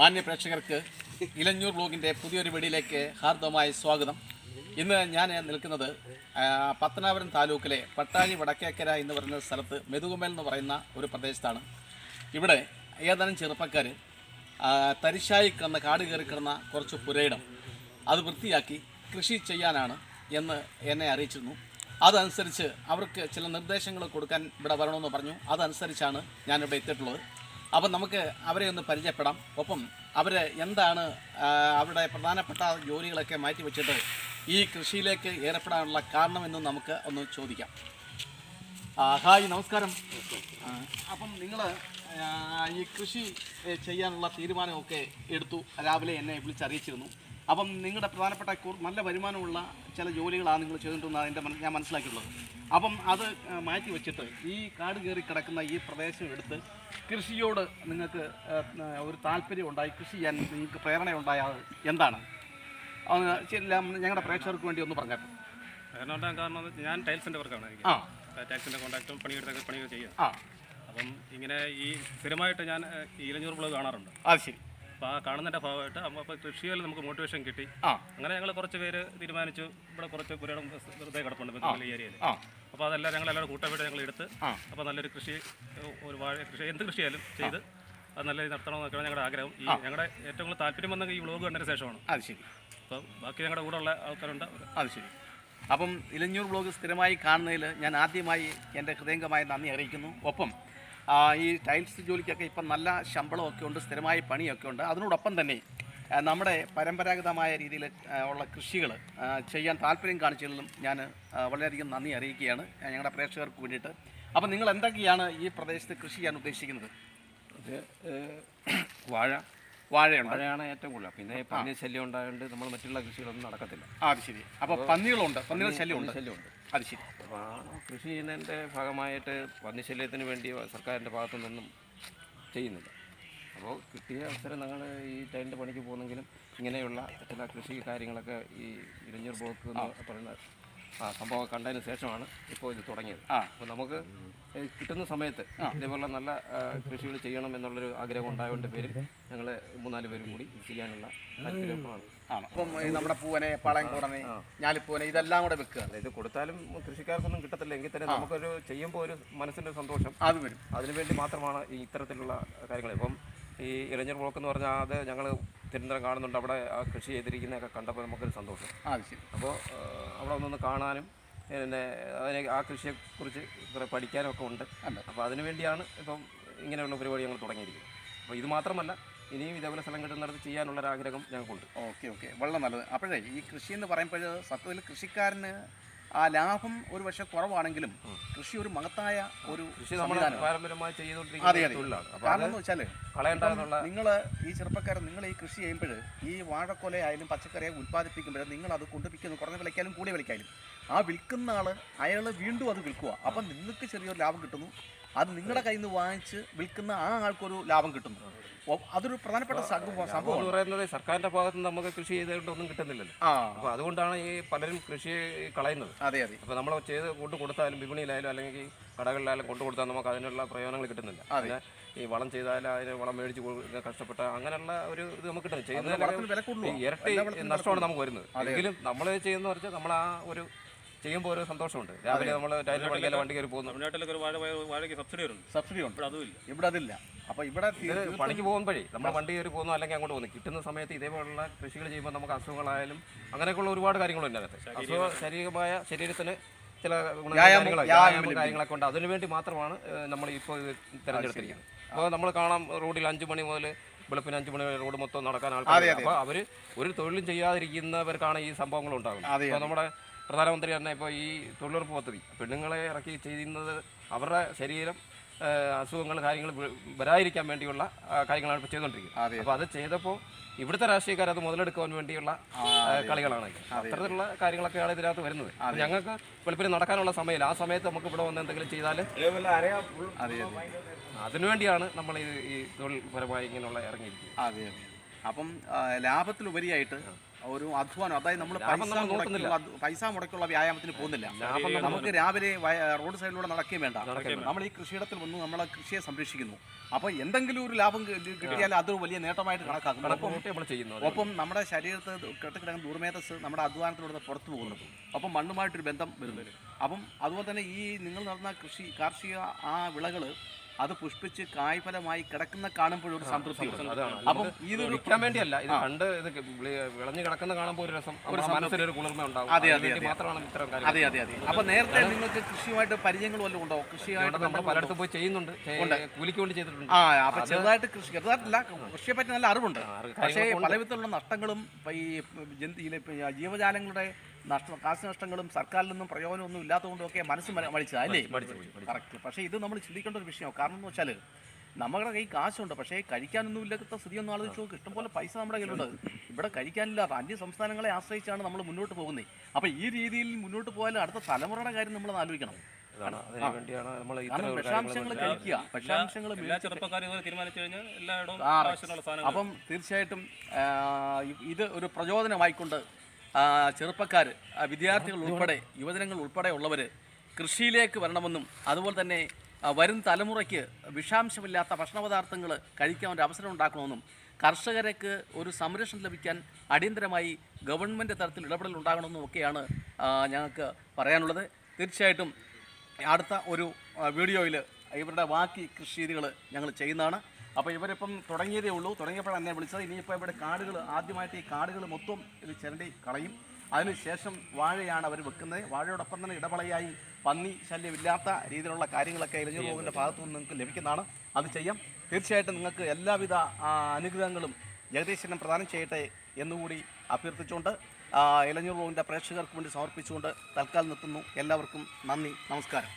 മാന്യ പ്രേക്ഷകർക്ക് ഇലഞ്ഞൂർ ബ്ലോഗിന്റെ പുതിയൊരു വീഡിയോയിലേക്ക് ഹാർദവമായ സ്വാഗതം. ഇന്ന് ഞാൻ നിൽക്കുന്നത് പത്തനാപുരം താലൂക്കിലെ പട്ടാഴി വടക്കേക്കര എന്ന് പറയുന്ന സ്ഥലത്ത് മെതുകുമേൽ എന്ന് പറയുന്ന ഒരു പ്രദേശത്താണ്. ഇവിടെ ഏതാനും ചെറുപ്പക്കാർ തരിശായി കിടന്ന കാട് കയറി കിടന്ന കുറച്ച് പുരയിടം. അത് വൃത്തിയാക്കി കൃഷി ചെയ്യാനാണ് എന്ന് എന്നെ അറിയിച്ചിരുന്നു. അതനുസരിച്ച് അവർക്ക് ചില നിർദ്ദേശങ്ങൾ കൊടുക്കാൻ ഇവിടെ വരണമെന്ന് പറഞ്ഞു. അതനുസരിച്ചാണ് ഞാനിവിടെ എത്തിയിട്ടുള്ളത്. അപ്പം നമുക്ക് അവരെ ഒന്ന് പരിചയപ്പെടാം. ഒപ്പം അവർ എന്താണ് അവരുടെ പ്രധാനപ്പെട്ട ജോലികളൊക്കെ മാറ്റി വെച്ചിട്ട് ഈ കൃഷിയിലേക്ക് ഏർപ്പെടാനുള്ള കാരണമെന്നും നമുക്ക് ഒന്ന് ചോദിക്കാം. ഹായ് നമസ്കാരം. അപ്പം നിങ്ങൾ ഈ കൃഷി ചെയ്യാനുള്ള തീരുമാനമൊക്കെ എടുത്തു. രാവിലെ എന്നെ വിളിച്ചറിയിച്ചിരുന്നു. അപ്പം നിങ്ങളുടെ പ്രധാനപ്പെട്ട നല്ല വരുമാനമുള്ള ചില ജോലികളാണ് നിങ്ങൾ ചെയ്തിട്ടുണ്ടെന്നാണ് എന്റെ ഞാൻ മനസ്സിലാക്കിയിട്ടുള്ളത്. അപ്പം അത് മാറ്റി വെച്ചിട്ട് ഈ കാട് കയറി കിടക്കുന്ന ഈ പ്രദേശം എടുത്ത് കൃഷിയോട് നിങ്ങൾക്ക് ഒരു താല്പര്യം ഉണ്ടായി കൃഷി ചെയ്യാൻ നിങ്ങൾക്ക് പ്രേരണ ഉണ്ടായത് എന്താണ്? ഞങ്ങളുടെ പ്രേക്ഷകർക്ക് വേണ്ടി ഒന്ന് പറഞ്ഞു കാരണം ഉണ്ടാകാൻ കാരണം ഞാൻ ടൈൽസിന്റെ വർക്കാണ് ആ. ടൈൽസിന്റെ കോൺട്രാക്റ്റും പണിയെടുത്തൊക്കെ പണിയൊക്കെ ചെയ്യാം. അപ്പം ഇങ്ങനെ ഈ സ്ഥിരമായിട്ട് ഞാൻ ഇലഞ്ഞൂർ ബ്ലോഗ് കാണാറുണ്ട്. അത് ശരി. അപ്പോൾ ആ കാണുന്നതിന്റെ ഭാഗമായിട്ട് അപ്പോൾ അപ്പോൾ കൃഷിയിൽ നമുക്ക് മോട്ടിവേഷൻ കിട്ടി. ആ. അങ്ങനെ ഞങ്ങൾ കുറച്ച് പേര് തീരുമാനിച്ചു. ഇവിടെ കുറച്ച് പുരയിടം വെറുതെ കിടപ്പുണ്ട് ഈ ഏരിയയിൽ അപ്പോൾ അതെല്ലാം ഞങ്ങൾ എല്ലാവരും കൂട്ടമായിട്ട് ഞങ്ങൾ എടുത്ത്. അപ്പോൾ നല്ലൊരു കൃഷി ഒരു വാഴ കൃഷി എന്ത് കൃഷിയായാലും ചെയ്ത് അത് നല്ല രീതിയിൽ നടത്തണമെന്നൊക്കെയാണ് ഞങ്ങളുടെ ആഗ്രഹം. ഈ ഞങ്ങളുടെ ഏറ്റവും കൂടുതൽ താല്പര്യം വന്നത് ഈ വ്ലോഗ് കണ്ടതിന് ശേഷമാണ്. അത് ശരി. അപ്പം ബാക്കി ഞങ്ങളുടെ കൂടെ ഉള്ള ആൾക്കാരുണ്ട് അത് ശരി. അപ്പം ഇലഞ്ഞൂർ ബ്ലോഗ് സ്ഥിരമായി കാണുന്നതിൽ ഞാൻ ആദ്യമായി എന്റെ ഹൃദയംഗമായി നന്ദി അറിയിക്കുന്നു. ഒപ്പം ഈ ടൈൽസ് ജോലിക്കൊക്കെ ഇപ്പം നല്ല ശമ്പളമൊക്കെ ഉണ്ട് സ്ഥിരമായ പണിയൊക്കെ ഉണ്ട്. അതിനോടൊപ്പം തന്നെ നമ്മുടെ പരമ്പരാഗതമായ രീതിയിൽ ഉള്ള കൃഷികൾ ചെയ്യാൻ താല്പര്യം കാണിച്ചതിലും ഞാൻ വളരെയധികം നന്ദി അറിയിക്കുകയാണ് ഞങ്ങളുടെ പ്രേക്ഷകർക്ക് വേണ്ടിയിട്ട്. അപ്പം നിങ്ങൾ എന്തൊക്കെയാണ് ഈ പ്രദേശത്ത് കൃഷി ചെയ്യാൻ ഉദ്ദേശിക്കുന്നത്? അത് വാഴ. വാഴയുണ്ട് വാഴയാണ് ഏറ്റവും കൂടുതൽ. പിന്നെ പന്നി ശല്യം ഉണ്ടായതുകൊണ്ട് നമ്മൾ മറ്റുള്ള കൃഷികളൊന്നും നടക്കത്തില്ല. ആ ശരി. അപ്പോൾ പന്നികളുണ്ട്. പന്നികളുടെ ശല്യമുണ്ട്. ശല്യമുണ്ട്. അത് ശരി. കൃഷി ചെയ്യുന്നതിന്റെ ഭാഗമായിട്ട് പന്നിശല്യത്തിന് വേണ്ടി സർക്കാരിന്റെ ഭാഗത്തു നിന്നും ചെയ്യുന്നില്ല. അപ്പോൾ കിട്ടിയ അവസരം ഞങ്ങൾ ഈ ടൈലിന്റെ പണിക്ക് പോകുന്നെങ്കിലും ഇങ്ങനെയുള്ള ചില കൃഷി കാര്യങ്ങളൊക്കെ ഈ ഇരഞ്ഞൂർ ബ്ലോക്ക് എന്ന് പറയുന്ന ആ സംഭവം കണ്ടതിന് ശേഷമാണ് ഇപ്പോൾ ഇത് തുടങ്ങിയത്. ആ. അപ്പോൾ നമുക്ക് കിട്ടുന്ന സമയത്ത് ഇതേപോലെ നല്ല കൃഷികൾ ചെയ്യണം എന്നുള്ളൊരു ആഗ്രഹം ഉണ്ടായതുകൊണ്ട് പേരിൽ ഞങ്ങൾ മൂന്നാൽ പേരും കൂടി ചെയ്യാനുള്ള താല്പര്യമാണ് അപ്പം നമ്മുടെ പൂവനെ പാളയംകൂടനെ ഞാലിപ്പൂവനെ ഇതെല്ലാം കൂടെ വെക്കുക. ഇത് കൊടുത്താലും കൃഷിക്കാർക്കൊന്നും കിട്ടത്തില്ല എങ്കിൽ തന്നെ നമുക്കൊരു ചെയ്യുമ്പോൾ ഒരു മനസ്സിന്റെ സന്തോഷം. അത് വരും. അതിനുവേണ്ടി മാത്രമാണ് ഈ ഇത്തരത്തിലുള്ള കാര്യങ്ങൾ. ഇപ്പം ഈ ഇളഞ്ഞർ ബ്ലോക്ക് എന്ന് പറഞ്ഞാൽ അത് ഞങ്ങൾ തിരുവനന്തപുരം കാണുന്നുണ്ട്. അവിടെ ആ കൃഷി ചെയ്തിരിക്കുന്നതൊക്കെ കണ്ടപ്പോൾ നമുക്കൊരു സന്തോഷം. ആവശ്യം അപ്പോൾ അവിടെ ഒന്നൊന്ന് കാണാനും പിന്നെ അതിനെ ആ കൃഷിയെക്കുറിച്ച് കുറേ പഠിക്കാനും ഒക്കെ ഉണ്ട്. ഉണ്ട്. അപ്പോൾ അതിനു വേണ്ടിയാണ് ഇപ്പം ഇങ്ങനെയുള്ള പരിപാടി ഞങ്ങൾ തുടങ്ങിയിരിക്കുന്നത്. അപ്പോൾ ഇത് മാത്രമല്ല ഇനിയും ഇതേപോലെ സ്ഥലം കിട്ടുന്നിടത്ത് ചെയ്യാനുള്ളൊരാഗ്രഹം ഞങ്ങൾക്കുണ്ട്. Okay okay. വളരെ നല്ലത്. അപ്പോഴേ ഈ കൃഷി എന്ന് പറയുമ്പോൾ സത്യത്തിൽ കൃഷിക്കാരന് ആ ലാഭം ഒരു പക്ഷേ കുറവാണെങ്കിലും കൃഷി ഒരു മഹത്തായ ഒരു കൃഷി. പാരമ്പര്യമായി കാരണം എന്ന് വെച്ചാൽ നിങ്ങൾ ഈ ചെറുപ്പക്കാരൻ നിങ്ങൾ ഈ കൃഷി ചെയ്യുമ്പോൾ ഈ വാഴക്കൊല ആയാലും പച്ചക്കറിയെ ഉത്പാദിപ്പിക്കുമ്പോൾ നിങ്ങൾ അത് കൊണ്ടുപിക്കുന്നു കുറഞ്ഞ വിലയ്ക്കായാലും കൂടിയ വിലയ്ക്കായാലും ആ വിൽക്കുന്ന ആൾ അയാൾ വീണ്ടും അത് വിൽക്കുക അപ്പം നിങ്ങൾക്ക് ചെറിയൊരു ലാഭം കിട്ടുന്നു. അത് നിങ്ങളുടെ കയ്യിൽ നിന്ന് വാങ്ങിച്ച് വിൽക്കുന്ന ആ ആൾക്കൊരു ലാഭം കിട്ടുന്നു. അതൊരു പ്രധാനപ്പെട്ട സംഭവം പറയുന്നത് സർക്കാരിന്റെ ഭാഗത്ത് നിന്ന് നമുക്ക് കൃഷി ചെയ്തുകൊണ്ട് ഒന്നും കിട്ടുന്നില്ലല്ലോ. അപ്പൊ അതുകൊണ്ടാണ് ഈ പലരും കൃഷി കളയുന്നത്. അതെ അതെ. അപ്പൊ നമ്മൾ ചെയ്ത് കൊണ്ട് കൊടുത്താലും വിപണിയിലായാലും അല്ലെങ്കിൽ കടകളിലായാലും കൊണ്ടു കൊടുത്താൽ നമുക്ക് അതിനുള്ള പ്രയോജനങ്ങൾ കിട്ടുന്നില്ല. പിന്നെ ഈ വളം ചെയ്താലും അതിന് വളം മേടിച്ച് കഷ്ടപ്പെട്ട അങ്ങനെയുള്ള ഒരു ഇത് നമുക്ക് കിട്ടുന്നത് കൂടുതലുമാണ്. ഇരട്ടി നഷ്ടമാണ് നമുക്ക് വരുന്നത്. എങ്കിലും നമ്മൾ ചെയ്യുന്ന പറഞ്ഞാൽ നമ്മൾ ആ ഒരു ചെയ്യുമ്പോൾ ഒരു സന്തോഷമുണ്ട്. രാവിലെ നമ്മൾ ടൈലർ പണിക്കാൻ വണ്ടി കയറി പോകുന്നു. തമിഴ്നാട്ടിലൊക്കെ ഒരു വാഴ വാഴയ്ക്ക് സബ്സിഡി വരുന്നുണ്ട് സബ്സിഡി ഉണ്ട്. അതുമില്ല. ഇവിടെ അതില്ല. അപ്പൊ ഇവിടെ പണിക്ക് പോകുമ്പോഴേ നമ്മൾ വണ്ടി കയറി പോകുന്നു അല്ലെങ്കിൽ അങ്ങോട്ട് പോകുന്നു. കിട്ടുന്ന സമയത്ത് ഇതേപോലുള്ള കൃഷികൾ ചെയ്യുമ്പോൾ നമുക്ക് അസുഖങ്ങളായാലും അങ്ങനെയൊക്കെയുള്ള ഒരുപാട് കാര്യങ്ങളുണ്ട് അതിനകത്ത്. അസുഖ ശാരീരികമായ ശരീരത്തിന് ചില കാര്യങ്ങളൊക്കെ ഉണ്ട്. അതിനു വേണ്ടി മാത്രമാണ് നമ്മൾ ഇപ്പോൾ ഇത് തിരഞ്ഞെടുത്തിരിക്കുന്നത്. അപ്പോൾ നമ്മൾ കാണാം റോഡിൽ അഞ്ച് മണി മുതൽ വെളുപ്പിന് അഞ്ച് മണി വരെ റോഡ് മൊത്തം നടക്കാൻ ആൾക്കാർ അപ്പോൾ അവർ ഒരു തൊഴിലും ചെയ്യാതിരിക്കുന്നവർക്കാണ് ഈ സംഭവങ്ങൾ ഉണ്ടാകുന്നത്. അപ്പോൾ നമ്മുടെ പ്രധാനമന്ത്രി തന്നെ ഇപ്പോൾ ഈ തൊഴിലുറപ്പ് പദ്ധതി പെണ്ണുങ്ങളെ ഇറക്കി ചെയ്യുന്നത് അവരുടെ ശരീരം അസുഖങ്ങൾ കാര്യങ്ങൾ വരാതിരിക്കാൻ വേണ്ടിയുള്ള കാര്യങ്ങളാണ് ഇപ്പോൾ ചെയ്തുകൊണ്ടിരിക്കുന്നത്. അപ്പോൾ അത് ചെയ്തപ്പോൾ ഇവിടുത്തെ രാഷ്ട്രീയക്കാർ അത് മുതലെടുക്കാൻ വേണ്ടിയുള്ള കളികളാണ് അത്തരത്തിലുള്ള കാര്യങ്ങളൊക്കെയാണ് ഇതിനകത്ത് വരുന്നത്. ഞങ്ങൾക്ക് വെളുപ്പിന് നടക്കാനുള്ള സമയമില്ല. ആ സമയത്ത് നമുക്ക് ഇവിടെ വന്ന് എന്തെങ്കിലും ചെയ്താൽ അതെ അതെ. അതിനുവേണ്ടിയാണ് നമ്മൾ ഈ തൊഴിൽപരമായി ഇങ്ങനെയുള്ള ഇറങ്ങിയിരിക്കുന്നത്. അപ്പം ലാഭത്തിലുപരിയായിട്ട് ഒരു അധ്വാനം. അതായത് നമ്മൾ പൈസ പൈസ മുടക്കുള്ള വ്യായാമത്തിന് പോകുന്നില്ല. നമുക്ക് രാവിലെ റോഡ് സൈഡിലൂടെ നടക്കുകയും വേണ്ട. നമ്മൾ ഈ കൃഷിയിടത്തിൽ വന്ന് നമ്മളെ കൃഷിയെ സംരക്ഷിക്കുന്നു. അപ്പോൾ എന്തെങ്കിലും ഒരു ലാഭം കിട്ടിയാൽ അത് വലിയ നേട്ടമായിട്ട് കണക്കാക്കുന്നു. ഒപ്പം ഒപ്പം നമ്മുടെ ശരീരത്ത് കെട്ടിക്കിടക്കുന്ന ദുർമേധസ് നമ്മുടെ അധ്വാനത്തിലൂടെ പുറത്തു പോകുന്നു അപ്പം മണ്ണുമായിട്ടൊരു ബന്ധം വരുന്നത് അപ്പം അതുപോലെ തന്നെ ഈ നിങ്ങൾ നടന്ന കൃഷി കാർഷിക ആ വിളകൾ അത് പുഷ്പിച്ച് കായ്ഫലമായി കിടക്കുന്ന കാണുമ്പോഴൊരു സംതൃപ്തി ഉണ്ട്. അതാണ്. അപ്പം ഇത് വിൽക്കാൻ വേണ്ടിയല്ല ഇത് കണ്ട് ഇത് വിളഞ്ഞു കിടക്കുന്ന കാണുമ്പോൾ ഒരു രസം ഒരു മനസ്സിലൊരു കുളിർമ ഉണ്ടാവും. അതെ, അതെ. മാത്രമാണ് ഇത്തരം അതെ അതെ അതെ. അപ്പൊ നേരത്തെ നിങ്ങൾക്ക് കൃഷിയുമായിട്ട് പരിചയങ്ങൾ വല്ലതും ഉണ്ടോ? കൃഷിയായിട്ട് നമ്മൾ പലയിടത്തും പോയി ചെയ്യുന്നുണ്ട്. ചെയ്- കൂലിക്ക് വേണ്ടി ചെയ്തിട്ടുണ്ട്. ആ അപ്പൊ ചെറുതായിട്ട് കൃഷി ചെറുതായിട്ടല്ല കൃഷിയെ പറ്റി നല്ല അറിവുണ്ട്. അറിവ് പക്ഷേ പല വിധത്തിലുള്ള നഷ്ടങ്ങളും ഈ ജന്തിയിലെ ഈ ജീവജാലങ്ങളുടെ നഷ്ട നാശനഷ്ടങ്ങളും സർക്കാരിൽ നിന്നും പ്രയോജനമൊന്നും ഇല്ലാത്തതുകൊണ്ടൊക്കെ മനസ്സ് മടിച്ചത് അല്ലേ? കറക്റ്റ് പക്ഷേ ഇത് നമ്മൾ ചിന്തിക്കേണ്ട ഒരു വിഷയമാണ്. കാരണം എന്ന് വെച്ചാൽ നമ്മുടെ കൈ കാശുണ്ട്. പക്ഷേ കഴിക്കാനൊന്നും ഇല്ലാത്ത സ്ഥിതി ഒന്നും ആലോചിച്ച് നോക്ക് ഇഷ്ടംപോലെ പൈസ നമ്മുടെ കയ്യിലുണ്ട്. ഇവിടെ കഴിക്കാനില്ലാത്ത അന്യ സംസ്ഥാനങ്ങളെ ആശ്രയിച്ചാണ് നമ്മൾ മുന്നോട്ട് പോകുന്നത്. അപ്പോൾ ഈ രീതിയിൽ മുന്നോട്ട് പോയാൽ അടുത്ത തലമുറയുടെ കാര്യം നമ്മൾ ആലോചിക്കണം. അപ്പം തീർച്ചയായിട്ടും ഇത് ഒരു പ്രചോദനമായിക്കൊണ്ട് ചെറുപ്പക്കാർ വിദ്യാർത്ഥികൾ ഉൾപ്പെടെ യുവജനങ്ങൾ ഉൾപ്പെടെ ഉള്ളവർ കൃഷിയിലേക്ക് വരണമെന്നും അതുപോലെ തന്നെ വരും തലമുറയ്ക്ക് വിഷാംശമില്ലാത്ത ഭക്ഷണപദാർത്ഥങ്ങൾ കഴിക്കാൻ ഒരു അവസരം ഉണ്ടാക്കണമെന്നും കർഷകർക്ക് ഒരു സംരക്ഷണം ലഭിക്കാൻ അടിയന്തരമായി ഗവൺമെന്റ് തരത്തിൽ ഇടപെടൽ ഉണ്ടാകണമെന്നും ഒക്കെയാണ് ഞങ്ങൾക്ക് പറയാനുള്ളത്. തീർച്ചയായിട്ടും അടുത്ത ഒരു വീഡിയോയിൽ ഇവരുടെ ബാക്കി കൃഷി രീതികൾ ഞങ്ങൾ ചെയ്യുന്നതാണ്. അപ്പോൾ ഇവരിപ്പം തുടങ്ങിയതേ ഉള്ളൂ. തുടങ്ങിയപ്പോഴാണ് എന്നെ വിളിച്ചത്. ഇനിയിപ്പോൾ ഇവിടെ കാടുകൾ ആദ്യമായിട്ട് ഈ കാടുകൾ മൊത്തം ഇത് ചിരണ്ടി കളയും. അതിനുശേഷം വാഴയാണ് അവർ വെക്കുന്നത്. വാഴയോടൊപ്പം തന്നെ ഇടവളയായി പന്നി ശല്യമില്ലാത്ത രീതിയിലുള്ള കാര്യങ്ങളൊക്കെ ഇലഞ്ഞു പോകുന്ന ഭാഗത്തു നിന്ന് നിങ്ങൾക്ക് ലഭിക്കുന്നതാണ്. അത് ചെയ്യാം. തീർച്ചയായിട്ടും നിങ്ങൾക്ക് എല്ലാവിധ അനുഗ്രഹങ്ങളും ജഗദീശ്വരൻ പ്രദാനം ചെയ്യട്ടെ എന്നുകൂടി അഭ്യർത്ഥിച്ചുകൊണ്ട് ഇലഞ്ഞൂർ റോവിന്റെ പ്രേക്ഷകർക്ക് വേണ്ടി സമർപ്പിച്ചുകൊണ്ട് തൽക്കാലം നിർത്തുന്നു. എല്ലാവർക്കും നന്ദി നമസ്കാരം.